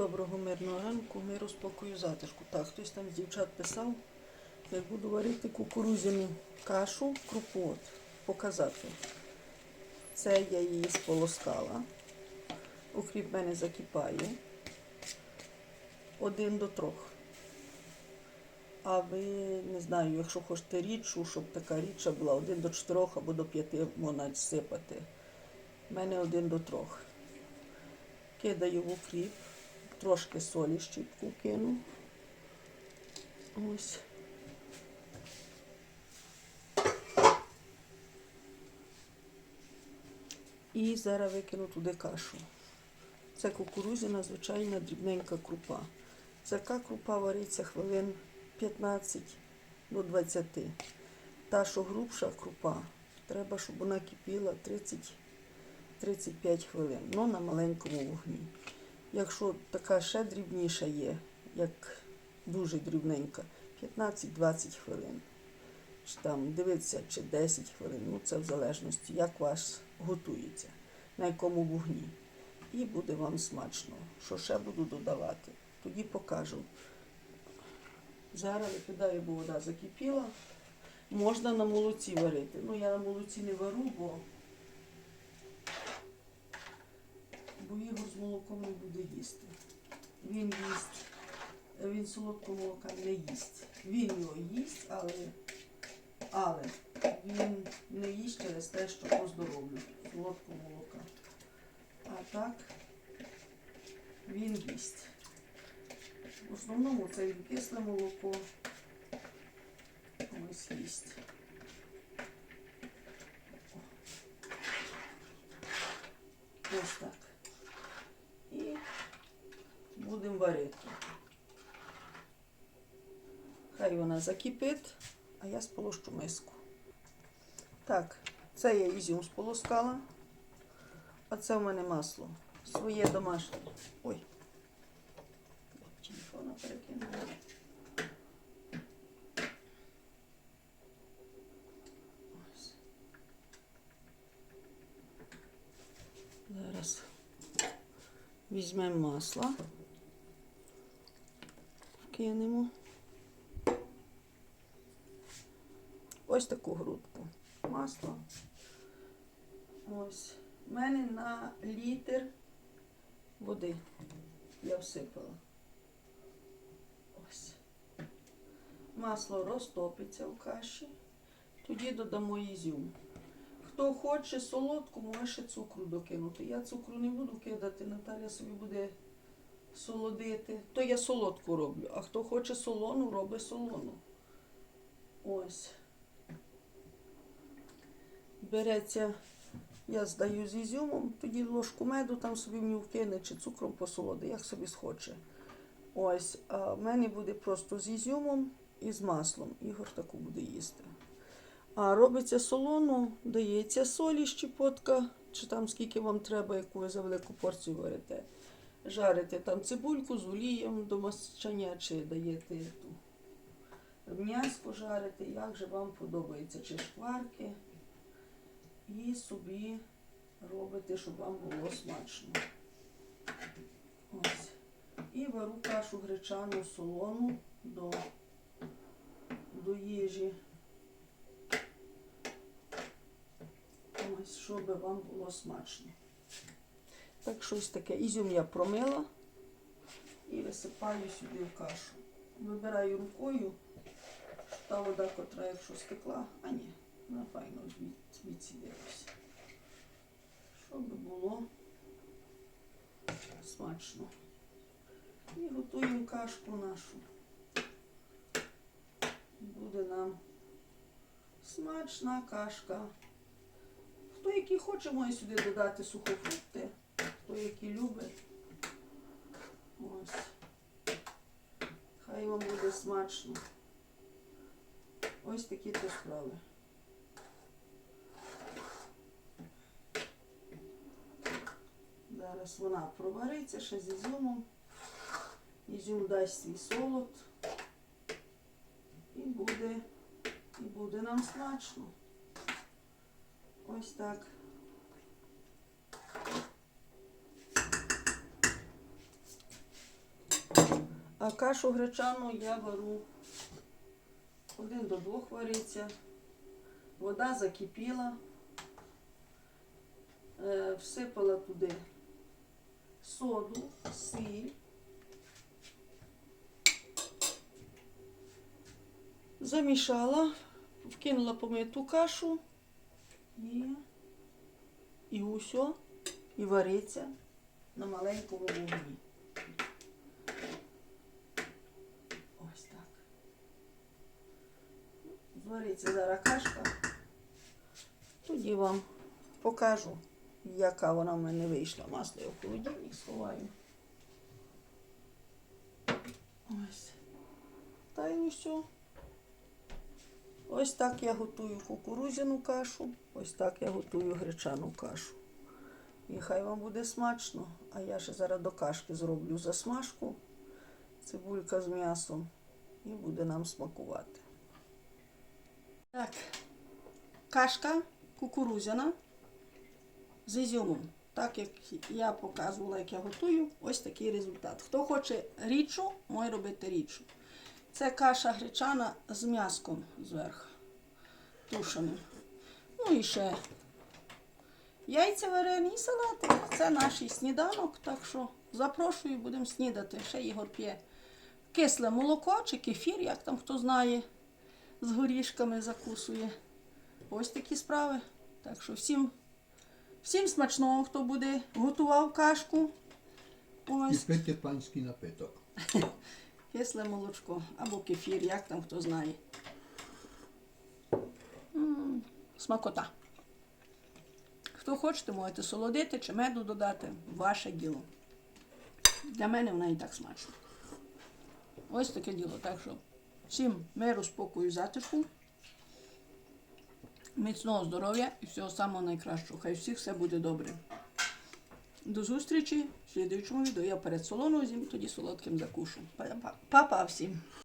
Доброго мирного ранку, миру, спокою, затишку. Так, хтось там з дівчат писав, як буду варити кукурузяну кашу, крупу, от, показати. Це я її сполоскала. Укріп мене закипає. Один до трьох. А ви не знаю, якщо хочете рідшу, щоб така рідша була, один до чотирьох або до п'яти можна сипати. У мене один до трьох. Кидаю в укріп, трошки солі щіпку кину. Ось. І зараз викину туди кашу. Це кукурузяна, звичайна дрібненька крупа. Така крупа вариться хвилин 15 до 20. Та, що грубша крупа, треба, щоб вона кипіла 30-35 хвилин, ну на маленькому вогні. Якщо така ще дрібніша є, як дуже дрібненька, 15-20 хвилин. Чи там дивиться, чи 10 хвилин, ну це в залежності, як вас готується, на якому вогні. І буде вам смачно. Що ще буду додавати? Тоді покажу. Зараз викидаю, бо вода закипіла. Можна на молоці варити. Ну, я на молоці не вару, бо, бо Ігор з молоком не буде їсти. Він їсть, він солодкого молока не їсть. Він його їсть, але, але він не їсть через те, що по здоров'ю солодкого молока. А так він їсть. В основному це він кисле молоко. Ось їсть. Ось так. Будемо варити. Хай вона закипить, а я сполощу миску. Так, це я ізюм сполоскала, а це в мене масло. Своє домашнє. Ой. Телефона перекинула. Зараз візьмемо масло, вкинемо. Ось таку грудку масла. Ось. У мене на літр води я всипала. Ось. Масло розтопиться в каші. Тоді додамо ізюм. Хто хоче солодку, може цукру докинути. Я цукру не буду кидати, Наталя собі буде солодити. То я солодку роблю, а хто хоче солону, робить солону. Ось. Береться, я здаю з ізюмом, тоді ложку меду там собі в нього вкине, чи цукром посолоди, як собі схоче. Ось, а в мене буде просто з ізюмом і з маслом. Ігор таку буде їсти. А робиться солону, дається солі щепотка, чи там скільки вам треба, яку ви за велику порцію варите. Жарите там цибульку з олієм до масчання, чи даєте ту м'яско жарите, як же вам подобається, чи шкварки. І собі робите, щоб вам було смачно. Ось. І вару кашу гречану солону до, до їжі. Ось, щоб вам було смачно. Так, щось таке. Ізюм я промила і висипаю сюди в кашу. Вибираю рукою, та вода, котра якщо стекла, а ні, вона файно від- відсідилася. Щоб було смачно. І готуємо кашку нашу. Буде нам смачна кашка. Хто який хоче, може сюди додати сухофрукти, хто який любить. Ось. Хай вам буде смачно. Ось такі то справи. Зараз вона провариться ще з ізюмом. Ізюм дасть свій солод. І буде, і буде нам смачно. Ось так. Кашу гречану я вару один до двох вариться. Вода закипіла. Е, всипала туди соду, сіль. Замішала, вкинула помиту кашу і, і усьо, і вариться на маленькому вогні. Ось так. Звариться зараз кашка. Тоді вам покажу, яка вона в мене вийшла. Масло я в холодильник сховаю. Ось. Та й усе. Ось так я готую кукурудзяну кашу, ось так я готую гречану кашу. І хай вам буде смачно. А я ще зараз до кашки зроблю засмажку, цибулька з м'ясом, і буде нам смакувати. Так, кашка кукурудзяна з ізюмом. Так як я показувала, як я готую, ось такий результат. Хто хоче рідшу, може робити рідшу. Це каша гречана з м'яском зверху, тушеним. Ну і ще яйця варені і салатик. Це наш сніданок, так що запрошую, будемо снідати. Ще Ігор п'є кисле молоко чи кефір, як там хто знає, з горішками закусує. Ось такі справи. Так що всім, всім смачного, хто буде готував кашку. І пити панський напиток. кисле молочко або кефір, як там хто знає. М, Смакота. Хто хочете, можете солодити чи меду додати, ваше діло. Для мене вона і так смачна. Ось таке діло. Так що всім миру, спокою, затишку, міцного здоров'я і всього самого найкращого. Хай всіх все буде добре. До зустрічі в слідуючому відео. Я перед солоною зім, тоді солодким закушу. Па-па всім!